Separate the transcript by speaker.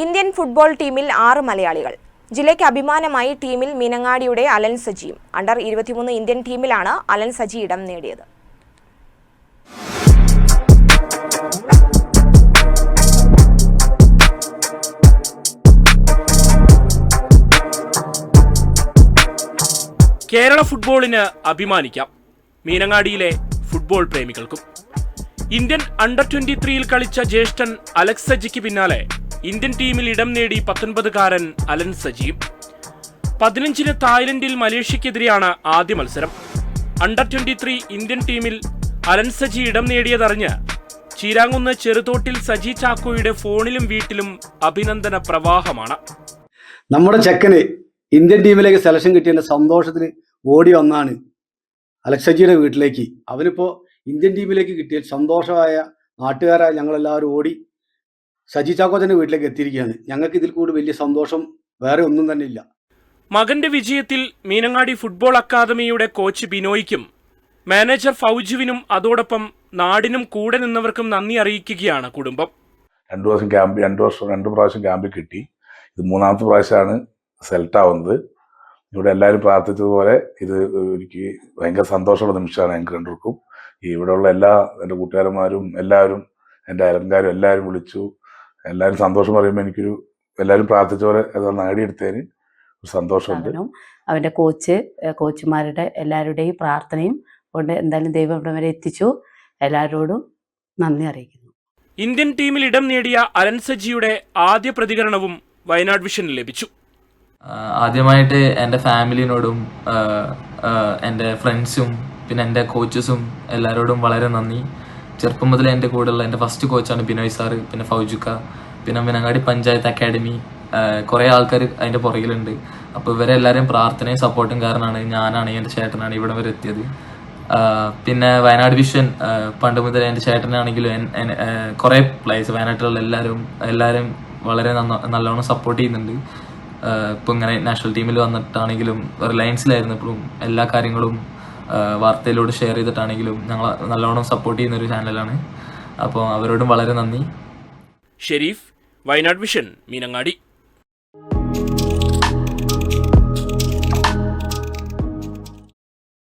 Speaker 1: Indian football ടീമിൽ ആറ് മലയാളികൾ. ജില്ലയ്ക്ക് അഭിമാനമായി ടീമിൽ മീനങ്ങാടിയുടെ അലൻ സജിയും അണ്ടർ ഇരുപത്തിമൂന്ന് ഇന്ത്യൻ ടീമിലാണ് അലൻ സജി ഇടം നേടിയത്.
Speaker 2: കേരള ഫുട്ബോളിന് അഭിമാനിക്കാം മീനങ്ങാടിയിലെ ഫുട്ബോൾ പ്രേമികൾക്കും. ഇന്ത്യൻ അണ്ടർ ട്വന്റി ത്രീയിൽ കളിച്ച ജ്യേഷ്ഠൻ അലക്സജിക്ക് പിന്നാലെ ഇന്ത്യൻ ടീമിൽ ഇടം നേടി പത്തൊൻപതുകാരൻ അലൻ സജീവ് പതിനഞ്ചിന് തായ്ലൻഡിൽ മലേഷ്യക്കെതിരെയാണ് ആദ്യ മത്സരം. അണ്ടർ ട്വന്റി ത്രീ ഇന്ത്യൻ ടീമിൽ അലൻ സജി ഇടം നേടിയതറിഞ്ഞ് ചീരാങ്കുന്ന് ചെറുതോട്ടിൽ സജി ചാക്കോയുടെ ഫോണിലും വീട്ടിലും അഭിനന്ദന പ്രവാഹമാണ്.
Speaker 3: നമ്മുടെ ചെക്കന് ഇന്ത്യൻ ടീമിലേക്ക് സെലക്ഷൻ കിട്ടിയതിന്റെ സന്തോഷത്തിൽ ഓടി വന്നാണ് അലക്സജിയുടെ വീട്ടിലേക്ക്. അവനിപ്പോ ഇന്ത്യൻ ടീമിലേക്ക് കിട്ടിയ സന്തോഷമായ നാട്ടുകാരായ ഞങ്ങളെല്ലാവരും ഓടി സജി ചാക്കോച്ചന്റെ വീട്ടിലേക്ക് എത്തിയിരിക്കുകയാണ്. ഞങ്ങൾക്ക് ഇതിൽ കൂടി വലിയ സന്തോഷം വേറെ ഒന്നും തന്നെ ഇല്ല.
Speaker 2: മകന്റെ വിജയത്തിൽ മീനങ്ങാടി ഫുട്ബോൾ അക്കാദമിയുടെ കോച്ച് ബിനോയ്ക്കും മാനേജർ ഫൗജുവിനും അതോടൊപ്പം നാടിനും കൂടെ നിന്നവർക്കും നന്ദി അറിയിക്കുകയാണ് കുടുംബം.
Speaker 4: രണ്ടു വർഷം ക്യാമ്പ് രണ്ടു വർഷം രണ്ട് പ്രാവശ്യം ക്യാമ്പിൽ കിട്ടി. ഇത് മൂന്നാമത്തെ പ്രാവശ്യമാണ് സെലക്ട് ആവുന്നത്. ഇവിടെ എല്ലാവരും പ്രാർത്ഥിച്ചതുപോലെ ഇത് എനിക്ക് ഭയങ്കര സന്തോഷമുള്ള നിമിഷമാണ് ഞങ്ങൾക്ക് രണ്ടുപേർക്കും. ഇവിടെയുള്ള എല്ലാ എന്റെ കൂട്ടുകാരന്മാരും എല്ലാവരും എന്റെ അയൽക്കാരും എല്ലാവരും വിളിച്ചു. എല്ലാവരും സന്തോഷം പറയുമ്പോൾ എനിക്കൊരു എല്ലാവരും പ്രാർത്ഥിച്ച പോലെ അത് നേടിയെടുത്തതിന് ഒരു സന്തോഷമുണ്ട്.
Speaker 5: അവന്റെ അവന്റെ കോച്ച് കോച്ചുമാരുടെ എല്ലാവരുടെയും പ്രാർത്ഥനയും കൊണ്ട് എന്തായാലും ദൈവം ഇവിടെ വരെ എത്തിച്ചു. എല്ലാവരോടും നന്ദി അറിയിക്കുന്നു.
Speaker 2: ഇന്ത്യൻ ടീമിൽ ഇടം നേടിയ അലൻ സജിയുടെ ആദ്യ പ്രതികരണവും വയനാട് വിഷനിൽ ലഭിച്ചു.
Speaker 6: ആദ്യമായിട്ട് എന്റെ ഫാമിലിനോടും എന്റെ ഫ്രണ്ട്സും പിന്നെ എന്റെ കോച്ചസും എല്ലാവരോടും വളരെ നന്ദി. ചെറുപ്പം മുതലേ എന്റെ കൂടെയുള്ള എന്റെ ഫസ്റ്റ് കോച്ചാണ് ബിനോയ് സാറ് പിന്നെ ഫൗജുക്ക പിന്നെ മിനങ്ങാടി പഞ്ചായത്ത് അക്കാഡമി കുറേ ആൾക്കാർ അതിന്റെ പുറകിലുണ്ട്. അപ്പോൾ ഇവരെ എല്ലാവരെയും പ്രാർത്ഥനയും സപ്പോർട്ടും കാരണമാണ് ഞാനാണ് എന്റെ ചേട്ടനാണ് ഇവിടെ വരെ എത്തിയത്. പിന്നെ വയനാട് വിഷൻ പണ്ട് മുതൽ എന്റെ ചേട്ടനാണെങ്കിലും കുറേ പ്ലേസ് വയനാട്ടിലുള്ള എല്ലാവരും എല്ലാവരും വളരെ നല്ലോണം സപ്പോർട്ട് ചെയ്യുന്നുണ്ട്. ഇപ്പം ഇങ്ങനെ നാഷണൽ ടീമിൽ വന്നിട്ടാണെങ്കിലും റിലയൻസിലായിരുന്നു ഇപ്പോഴും എല്ലാ കാര്യങ്ങളും വാർത്തയിലൂടെ ഷെയർ ചെയ്തിട്ടാണെങ്കിലും ഞങ്ങൾ നല്ലോണം സപ്പോർട്ട് ചെയ്യുന്ന ഒരു ചാനലാണ് അപ്പോൾ അവരോടും വളരെ നന്ദി.
Speaker 2: ഷെരീഫ് വയനാട് വിഷൻ മീനങ്ങാടി.